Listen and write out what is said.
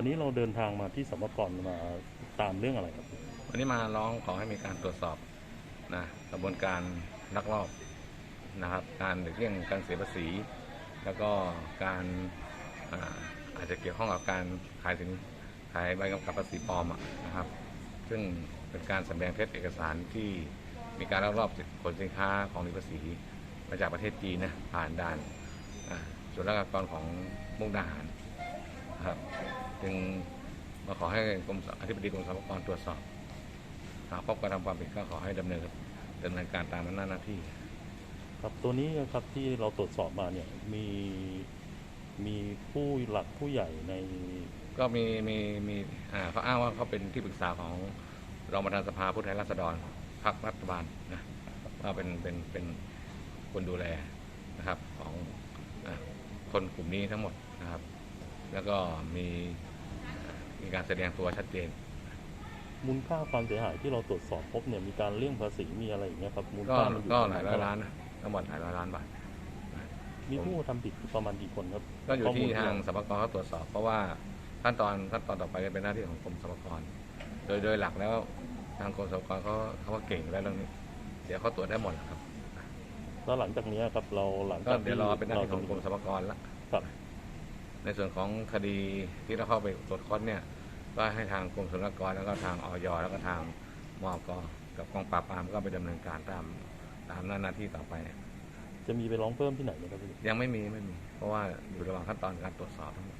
วันนี้เราเดินทางมาที่สมกรมาตามเรื่องอะไรครับ วันนี้มาร้องขอให้มีการตรวจสอบนะกระบวนการลักลอบนะครับ การหลีกเลี่ยงการเสียภาษี แล้วก็การอาอาจจะเกี่ยวข้องกับการขายสินขายใบกำกับภาษีปลอมอะนะครับ ซึ่งเป็นการสำแดงเท็จเอกสารที่มีการลักลอบขนสินค้าของหลีภาษีมาจากประเทศจีนนะผ่านด่านอ่าศุลกากรของมุกดาหารนะครับ จึงมาขอให้กรมอธิบดีกรมสรรพากรตรวจสอบ หากพบการทำความผิดก็ขอให้ดำเนินดำเนินการตามอำนาจหน้าที่ ครับตัวนี้ครับที่เราตรวจสอบมาเนี่ยมีมีผู้หลักผู้ใหญ่ใน ก็มีมีมีอ่าเขาอ้างว่าเขาเป็นที่ปรึกษาของรองประธานสภาผู้แทนราษฎรพรรครัฐบาลนะว่าเป็นเป็นเป็นคนดูแลนะครับของอาคนกลุ่มนี้ทั้งหมดนะครับ แล้วก็มีมีการแสดงตัวชัดเจน มูลค่าความเสียหายที่เราตรวจสอบพบเนี่ยมีการเลี่ยงภาษีมีอะไรอย่างเงี้ยครับมูลก็ค่ามันอยู่ก็ประหมลายณร้อยเท่ไหล้านนะทั้งหมดหลายร้อยล้านบาท มีผู้ทำผิดประมาณกี่คนครับก็อยู่ข้มูที่ลทางสรรพากรเขาตรวจสอบ เพราะว่าขั้นตอนขั้นตอนต่อไปจะเป็นหน้าที่ของกรมสรรพากร โดยโดยหลักแล้วทางกรมสรรพากรเขาเขาก็เก่งอยู่แล้วเรื่องนี้ เดี๋ยวเขาตรวจได้หมดครับ แล้วหลังจากเนี้ยครับเราหลังก็จากเดี๋ยวรอเป็นหน้าที่ของจะกรมสรรพากรละ ครับ ในส่วนของคดีที่เราเข้าไปตรวจค้นเนี่ยก็ให้ทางกรมศุลกากรแล้วก็ทางออยแล้วก็ทางมอกกับกองปราบปรามก็ไปดำเนินการตามตามหน้าที่ต่อไป จะมีไปร้องเพิ่มที่ไหนไหมครับพี่ยังไม่มีไม่มี เพราะว่าอยู่ระหว่างขั้นตอนการตรวจสอบทั้งหมด